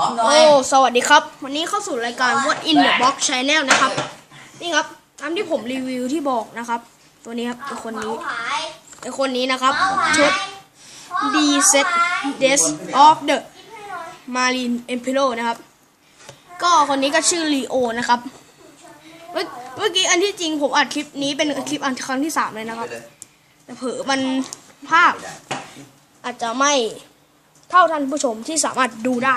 หอมหน่อโอ้สวัสดีครับ วันนี้เข้าสู่รายการ What in the Box Channel นะครับ นี่ครับตามที่ผมรีวิวที่บอกนะครับ ตัวนี้ครับไอคนนี้ไอคนนี้นะครับชุด D Set หาย Des of the Marine Imperial นะครับ ก็คนนี้ก็ชื่อลีโอนะครับเมื่อเมื่อกี้อันที่จริงผมอัดคลิปนี้เป็นคลิปอันครั้งที่สามเลยนะครับ แต่เผลอมันภาพอาจจะไม่เท่าท่านผู้ชมที่สามารถดูได้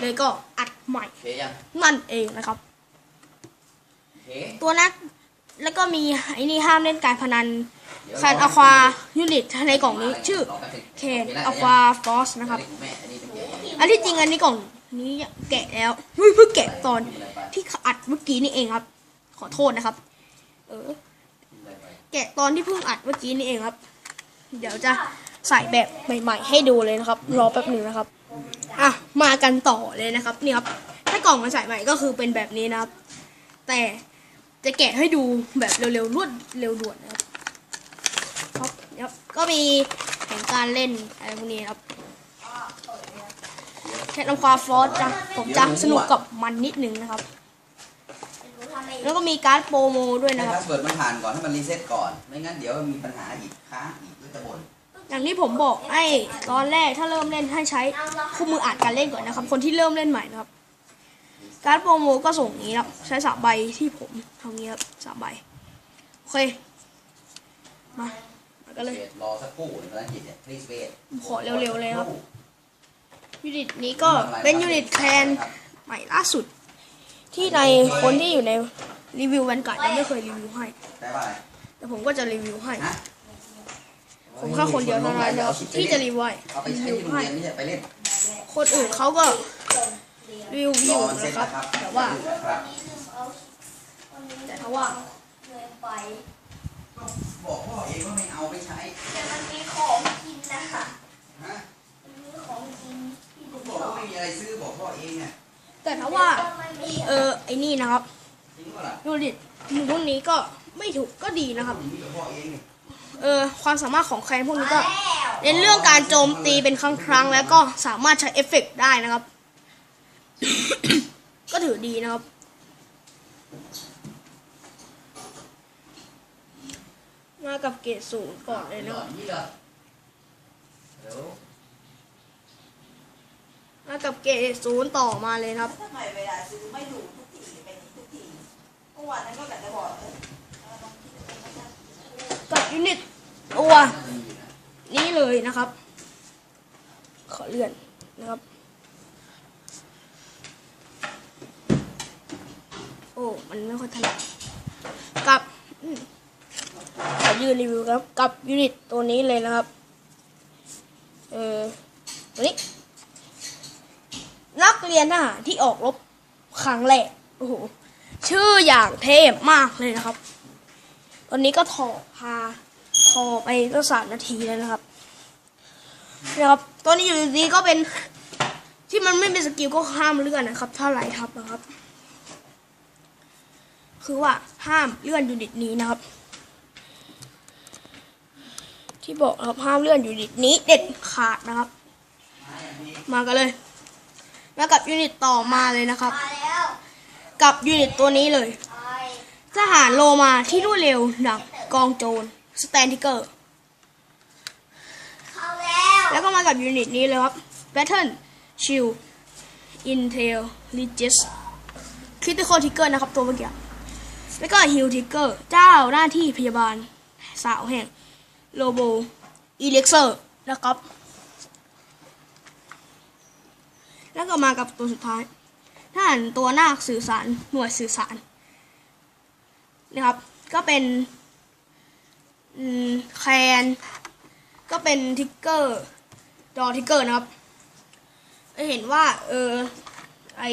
เลยก็อัดใหม่โอเคยังนั่นเองนะครับโอเคตัวนักแล้วก็มีไอ้นี่ห้ามเล่นการพนันเดี๋ยวแคนอะควายูนิตในกล่องนี้ชื่อรอแป๊บนึงเคนอะควาฟอสนะครับอันนี้ของแม่อันนี้เป็นเกมอันที่จริงอันนี้กล่องนี้แกะแล้วเฮ้ยเพิ่งแกะตอนที่อัดเมื่อกี้นี่เองครับ ขอโทษนะครับ เออ แกะตอนที่เพิ่งอัดเมื่อกี้นี่เองครับ เดี๋ยวจะใส่แบบใหม่ ๆ ให้ดูเลยนะครับ รอแป๊บหนึ่งนะครับ อะมากันต่อเลยนะครับนี่ครับ ถ้ากล่องมาใส่ใหม่ก็คือเป็นแบบนี้นะครับ แต่จะแกะให้ดูแบบเร็วๆรวดเร็วด่วนนะครับครับครับก็มีแผนการเล่นอะไรพวกนี้ครับแค่นำความฟอสจะผมจะสนุกกับมันนิดนึงนะครับ แล้วก็มีการ์ดโปรโมด้วยให้นะครับ พาสเวิร์ดมันผ่านก่อนให้มันรีเซ็ตก่อน ไม่งั้นเดี๋ยวมีปัญหาอีกค้างอีกก็จะบ่น อย่างที่ผมบอกไอ้ตอนแรกถ้าเริ่มเล่นให้ใช้คู่มืออ่านการเล่นก่อนนะครับ คนที่เริ่มเล่นใหม่นะครับ การ์ดโปรโมก็ส่งอย่างนี้ครับใช้สามใบที่ผมทำนี้ครับสามใบโอเคมามากันเลยเวทรอสักครู่ภาษาอังกฤษเนี่ย please wait ขอเร็วๆเลยครับยูนิตนี้ก็เป็นยูนิตแคนใหม่ล่าสุด ที่ในคนที่อยู่ในรีวิวแวนการ์ดยังไม่เคยรีวิวให้ได้ป่ะแต่ผมก็จะรีวิวให้ฮะ ผมแค่คนเดียวเท่านั้นนะครับที่จะรีวิวให้เอาไปรีใช้วิวที่โรงให้เรียนไม่ใช่ไปเล่นคนอื่นเขาก็รีวิวอรยู่อมันเซ็ตนะครับนะครับ แต่ว่าครับแต่ถ้าว่าเลยไปบอกพ่อเองว่าไม่เอาไปใช้ แต่มันมีของกินนะฮะมันมีของกินที่หนูบอกว่าไม่มีอะไรซื้อบอกพ่อเองเนี่ยแต่ถ้าว่าไม่มีเออไอ้นี่นะครับจริงป่ะล่ะยูนิตพวกนี้ก็ไม่ถูกก็ดีนะครับผมมีกับพ่อ เองเนี่ยเออความสามารถของแคนพวกนี้ก็แล้วเน้นเรื่องการโจมตีเป็นครั้งครั้งๆแล้วก็สามารถใช้เอฟเฟกต์ได้นะครับ ก็ถือดีนะครับ มากับเกรดศูนย์ก่อนเลยนะครับนี่เหรอเดี๋ยวมากับเกรดศูนย์ต่อมาเลยนะครับทำไมเวลาซื้อไม่ดูทุกทีเป็นอย่างนี้ทุกทีเมื่อวานนั้นก็แบบจะบอกเออเอาลองคิดดูนะ กับ ยูนิตตัวนี้เลยนะครับ ขอเลื่อนนะครับ โอ้ มันไม่ค่อยถนัดกับขอยืนรีวิวครับ กับยูนิตตัวนี้เลยนะครับ เออตัวนี้ นักเรียนทหารที่ออกรบครั้งแรก โอ้โห ชื่ออย่างเทพมากเลยนะครับ ตอนนี้ก็ถอพาทอไปก็สามนาทีแล้วนะครับนะครับตัวนี้อยู่ดีก็เป็นที่มันไม่เป็นสกิลก็ห้ามเลื่อนนะครับ ถ้าไหลทับนะครับ คือว่าห้ามเลื่อนยูนิตนี้นะครับ ที่บอกครับห้ามเลื่อนยูนิตนี้เด็ดขาดนะครับ มากันเลยมากับยูนิตต่อมาเลยนะครับ กับยูนิตตัวนี้เลย ทหารโลมาที่รวดเร็วดับกองโจรสแตนทิเกอร์เข้าแล้วแล้วก็มากับยูนิตนี้เลยครับ Battle Shield Intel Regis Critical Trigger นะครับตัวเมื่อกี้ แล้วก็ Heal Trigger เจ้าหน้าที่พยาบาลสาวแห่งโลโบ Elixir นะครับ แล้วก็มากับตัวสุดท้ายทหารตัวหน้าคสื่อสารหน่วยสื่อสาร นะครับ ก็เป็นแคนก็เป็นทิกเกอร์ดอทิกเกอร์นะครับเห็นว่า เออไอ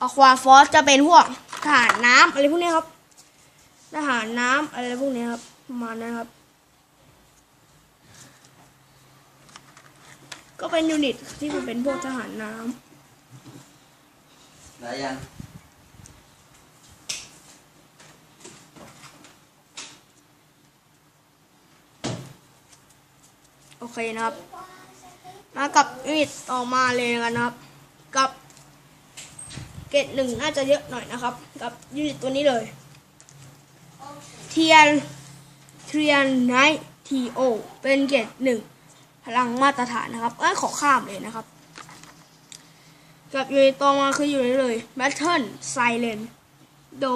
อควาฟอสจะเป็นพวกทหารน้ำอะไรพวกนี้ครับทหารน้ำอะไรพวกนี้ครับประมาณนั้นครับ ก็เป็นยูนิตที่มันเป็นพวกทหารน้ำได้ยัง โอเคนะครับ มากับยูนิตต่อมาเลยกันนะครับ กับเกรดหนึ่งน่าจะเยอะหน่อยนะครับ กับยูนิตตัวนี้เลยเทียนเทียนไนทีโอเป็นเกรดหนึ่งพลังมาตรฐานนะครับเอ้ยขอข้ามเลยนะครับ กับยูนิตต่อมาคืออยู่นี่เลย Battle Silent Do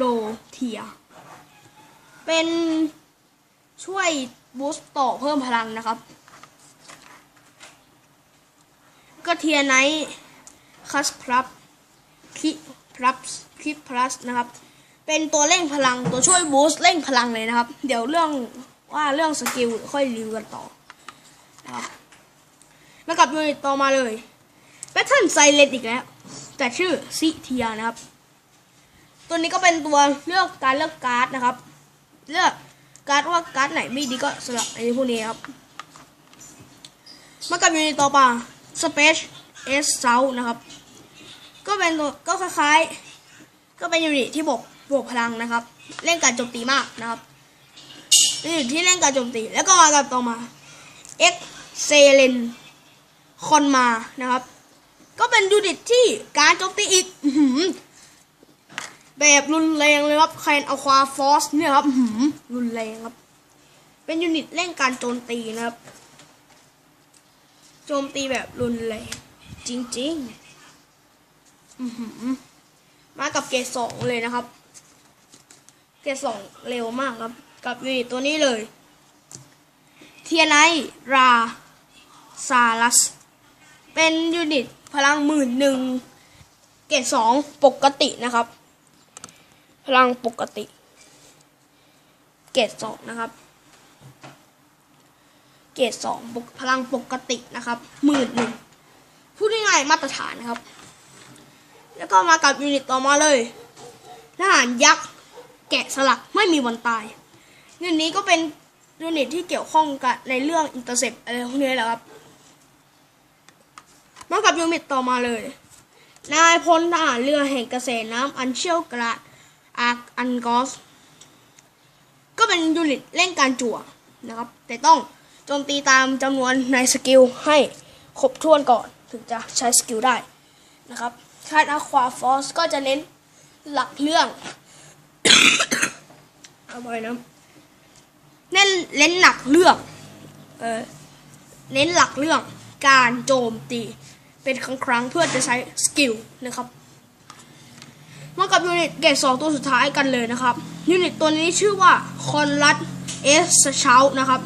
l o t i a เป็น ช่วยบูสต์ต่อเพิ่มพลังนะครับ ก็เทียไนคัสพลับคิพลับคิพลัสนะครับ เป็นตัวเร่งพลังตัวช่วยบูสต์เร่งพลังเลยนะครับ เดี๋ยวเรื่องว่าเรื่องสกิลค่อยรีวิวกันต่อนะครับมากับยูนิตต่อมาเลยแพทเทิร์นไซเลนอีกแล้ว แต่ชื่อซิเทียนะครับ ตัวนี้ก็เป็นตัวเลือกการเลือกการ์ดนะครับ เลือก การ์ดว่าการ์ดไหนไม่ดีก็สลับไอ้พวกนี้ครับมากับยูนิตต่อมา Space S South นะครับ ก็เป็นก็คล้ายๆ ก็เป็นยูนิตที่บวกบวกพลังนะครับ เล่นการโจมตีมากนะครับเป็นยูนิตที่เล่นการโจมตี แล้วก็มากับต่อมา X c e l e n คอนมานะครับ ก็เป็นยูนิตที่การโจมตีอีก แบบรุนแรงเลยครับแคนเอาควาฟอสเนี่ยครับหือรุนแรงครับ เป็นยูนิตเร่งการโจมตีนะครับ โจมตีแบบรุนแรง จริงๆอื้อหือมากับเกรดสองเลยนะครับ เกรดสองเร็วมากครับ กับยูนิตตัวนี้เลย เทียไนราซาลัส เป็นยูนิตพลังหมื่นหนึ่งเกรดสองปกตินะครับ พลังปกติ เกรดสองนะครับ เกรดสองพลังปกตินะครับหมื่นหนึ่งพูดง่ายๆมาตรฐานนะครับ แล้วก็มากับยูนิตต่อมาเลยทหารยักษ์แกะสลักไม่มีวันตายยูนิตนี้ก็เป็นยูนิตที่เกี่ยวข้องกับในเรื่องอินเตอร์เซปอะไรพวกนี้แหละครับ มากับยูนิตต่อมาเลย นายพลทหารเรือแห่งเกษตรน้ำอันเชี่ยวกระ อาร์กอันกอสก็เป็นยูนิตเล่นการจั่วนะครับ แต่ต้องโจมตีตามจำนวนในสกิลให้ครบถ้วนก่อนถึงจะใช้สกิลได้นะครับคาดอะควาฟอสก็จะเน้นหลักเรื่องเอาไปนะเน้นเน้นหนักเรื่องเออเน้นหลักเรื่องการโจมตีเป็นครั้งครั้งเพื่อจะใช้สกิลนะครับ มากับยูนิตเกรดสองตัวสุดท้ายกันเลยนะครับ ยูนิตตัวนี้ชื่อว่าคอนรัดเอสเชานะครับ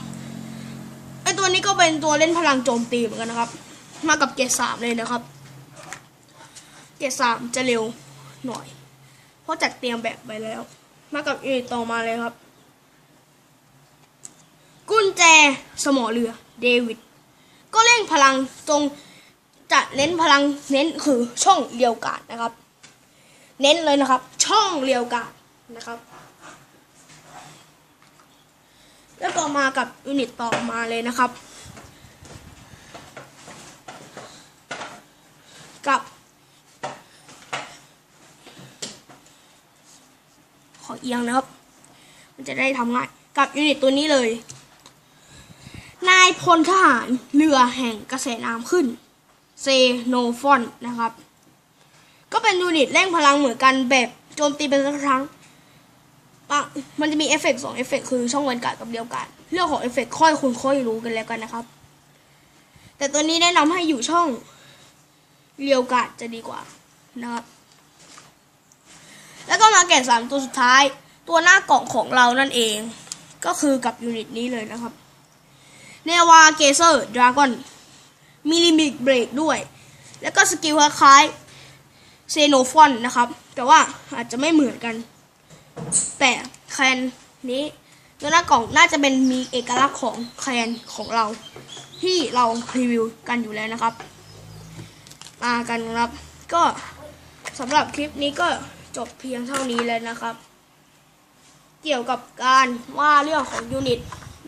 ไอตัวนี้ก็เป็นตัวเล่นพลังโจมตีเหมือนกันนะครับ มากับเกรดสามเลยนะครับ เกรดสามจะเร็วหน่อย เพราะจัดเตรียมแบบไปแล้ว มากับยูนิตต่อมาเลยครับ กุญแจสมอเรือเดวิดก็เร่งพลังตรงจะเน้นพลังเน้นคือช่องเรียวกาดนะครับ เน้นเลยนะครับ ช่องเรียวกาดนะครับ แล้วต่อมากับยูนิตต่อมาเลยนะครับ กับ ขอเอียงนะครับ มันจะได้ทำง่าย กับยูนิตตัวนี้เลย นายพลทหารเรือแห่งกระแสน้ำขึ้น เซโนฟอนนะครับ ก็เป็นยูนิตเร่งพลังเหมือนกันแบบโจมตีเป็นครั้งอะมันจะมีเอฟเฟกต์สองเอฟเฟกต์คือช่องเวนกาดกับเดียวกันเรื่องของเอฟเฟกต์ค่อยคุณค่อยรู้กันแล้วกันนะครับ แต่ตัวนี้แนะนำให้อยู่ช่องเรียวกาดจะดีกว่านะครับแล้วก็มาแกะสามตัวสุดท้าย ตัวหน้ากล่องของเรานั่นเอง ก็คือกับยูนิตนี้เลยนะครับเนวาเกเซอร์ดราก้อนมีลิมิตเบรกด้วย แล้วก็สกิลคล้าย เซโนฟอนนะครับ แต่ว่าอาจจะไม่เหมือนกัน แต่แคนนี้ตัวหน้ากล่องน่าจะเป็นมีเอกลักษณ์ของแคนของเรา ที่เรารีวิวกันอยู่แล้วนะครับ มากันครับ ก็สำหรับคลิปนี้ก็จบเพียงเท่านี้เลยนะครับ เกี่ยวกับการว่าเรื่องของยูนิต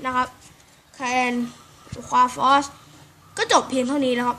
นะครับแคนควาฟอสก็จบเพียงเท่านี้นะครับ